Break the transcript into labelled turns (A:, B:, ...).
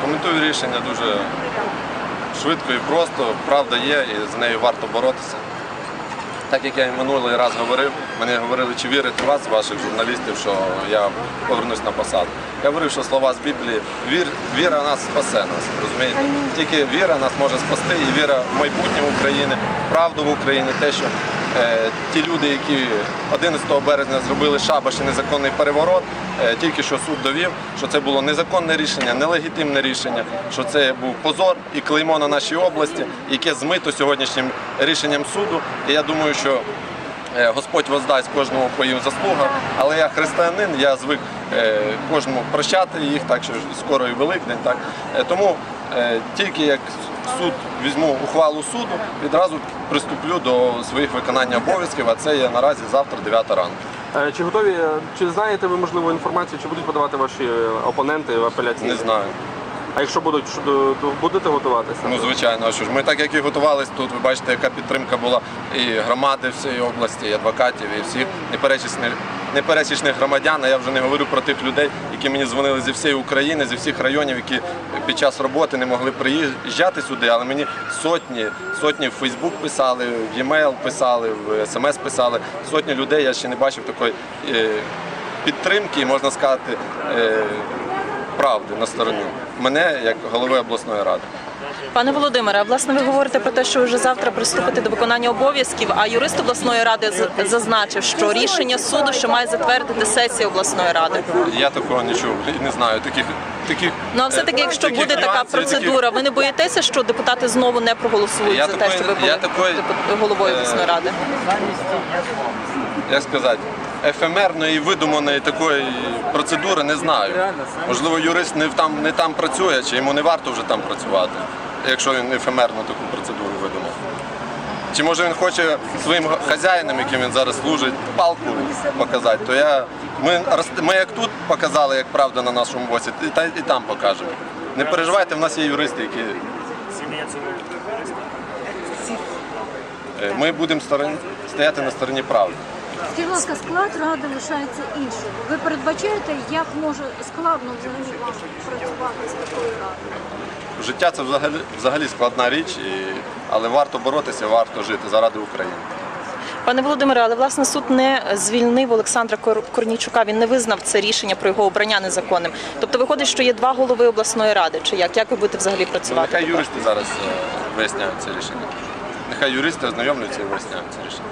A: Коментую рішення дуже швидко і просто. Правда є, і з нею варто боротися. Так як я і минулий раз говорив, мене говорили, чи вірити в вас, ваших журналістів, що я повернусь на посаду. Я говорив, що слова з Біблії вір, віра нас спасе нас. Розумієте? Тільки віра нас може спасти, і віра в майбутнє України, правду в Україні, те, що ті люди, які 11 березня зробили шабаш і незаконний переворот, е, тільки що суд довів, що це було незаконне рішення, нелегітимне рішення, що це був позор і клеймо на нашій області, яке змито сьогоднішнім рішенням суду. І я думаю, що е, Господь воздасть кожному по їм заслугам, але я християнин, я звик е, кожному прощати їх, так що скоро і Великдень. Е, Тому е, тільки як суд візьму ухвалу суду, відразу приступлю до своїх виконання обов'язків, а це є наразі завтра 9 ранку.
B: Е, Чи готові, чи знаєте ви можливо інформацію, чи будуть подавати ваші е, опоненти в апеляційний?
A: Не знаю.
B: А якщо будуть, до- будете готуватися?
A: Ну, звичайно, а що ж ми так як і готувалися тут, ви бачите, яка підтримка була і громади всієї області, і адвокатів, і всіх непересічних, непересічних громадян. А я вже не говорю про тих людей, які мені дзвонили зі всієї України, зі всіх районів, які під час роботи не могли приїжджати сюди, але мені сотні, сотні в Фейсбук писали, в e-mail писали, в смс писали. Сотні людей я ще не бачив такої е, підтримки, можна сказати. е, Правди на стороні мене як голови обласної ради.
C: Пане Володимире, власне ви говорите про те, що ви вже завтра приступите до виконання обов'язків. А юрист обласної ради зазначив, що рішення суду, що має затвердити сесія обласної ради.
A: Я такого не чув і не знаю. Таких таких
C: Ну а все таки,
A: е,
C: якщо
A: таких
C: буде така процедура, ви не боїтеся, що депутати знову не проголосують
A: Я
C: за те,
A: такої-
C: щоб ви були
A: такої,
C: головою
A: е,
C: обласної ради?
A: як сказати, ефемерної видуманої такої процедури не знаю. Можливо, юрист не там не там працює, чи йому не варто вже там працювати, якщо він ефемерну таку процедуру видумав. Чи може він хоче своїм хазяїнам, яким він зараз служить, палку показати, то я ми, ми як тут показали, як правда на нашому боці, і, та- і там покажемо. Не переживайте, в нас є юристи, які Е, Ми будемо стороні- стояти на стороні правди.
D: Скажіть, будь ласка, склад ради лишається іншим. Ви передбачаєте, як може складно взагалі вам працювати з такою радою?
A: Життя це взагалі, взагалі складна річ, і, але варто боротися, варто жити заради України.
C: Пане Володимире, але власне суд не звільнив Олександра Кор- Корнійчука. Він не визнав це рішення про його обрання незаконним. Тобто виходить, що є два голови обласної ради. Чи як? Як ви будете взагалі
A: Ну,
C: працювати?
A: нехай юристи зараз е, виясняють це рішення. Нехай юристи ознайомлюються і виясняють це рішення.